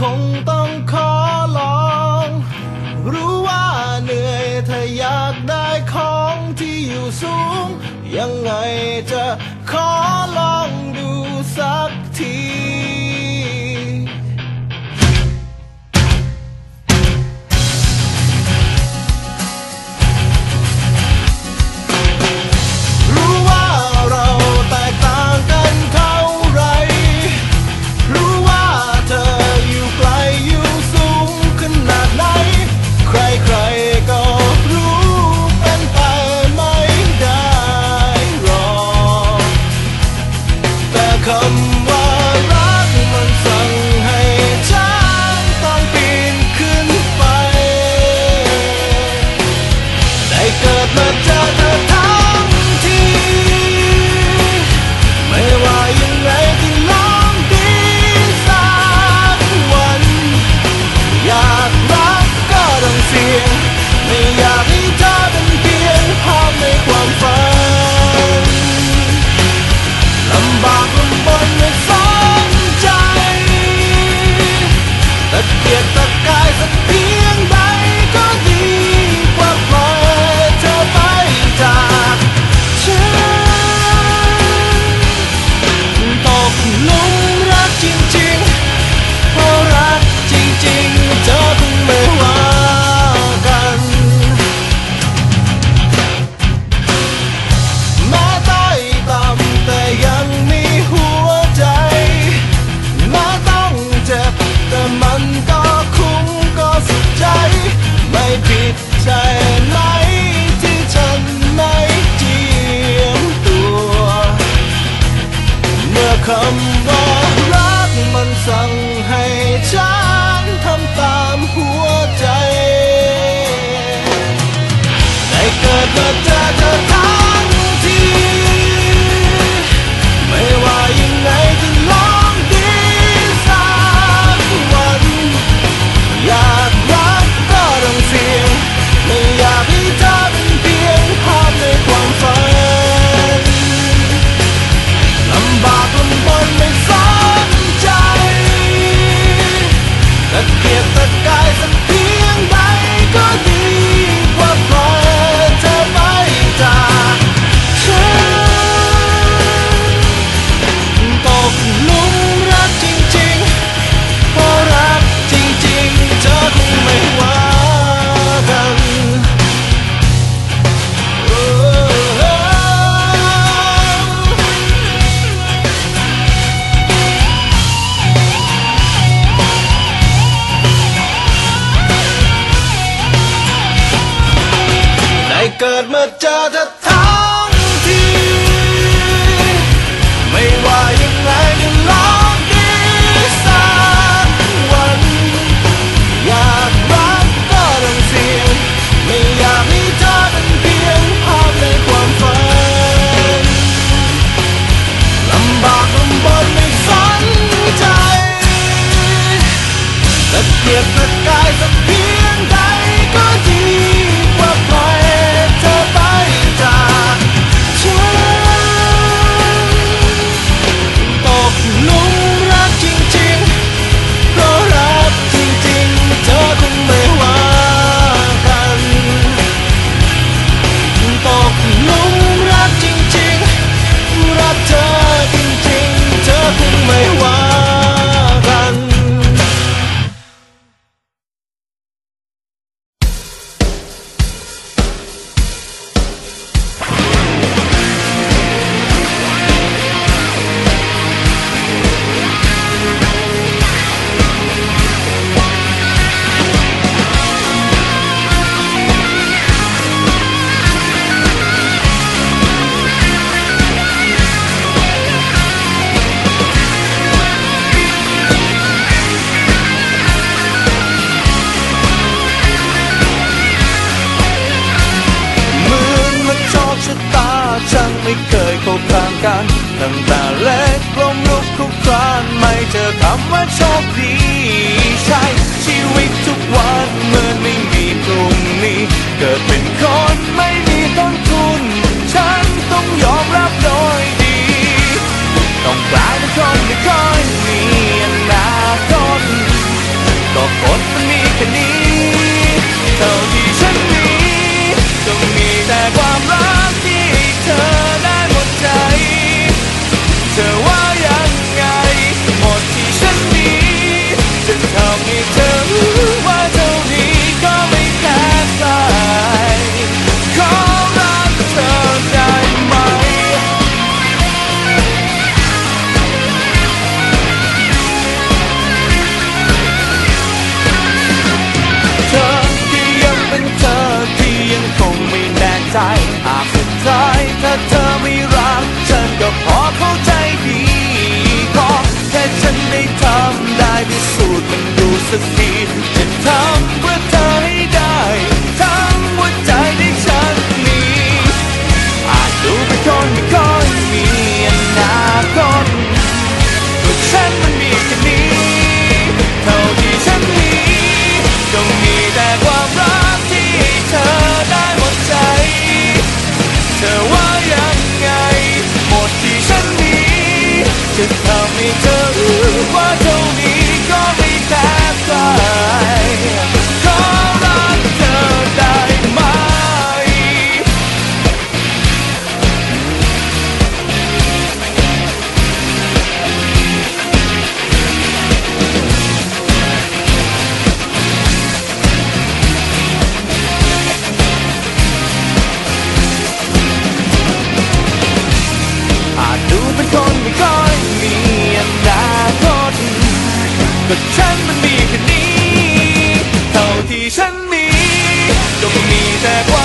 คงต้องขอลอง รู้ว่าเหนื่อยถ้าอยากได้ของที่อยู่สูง ยังไงจะ come. come เกิดเมื่อเจอเธอั้งแต่เล็กลมลุกคุกคลานไม่เจอคำว่าโชคดีใช่ชีวิต disappear. ก็ฉันมันมีแค่นี้ เท่าที่ฉันมีก็คงมีแต่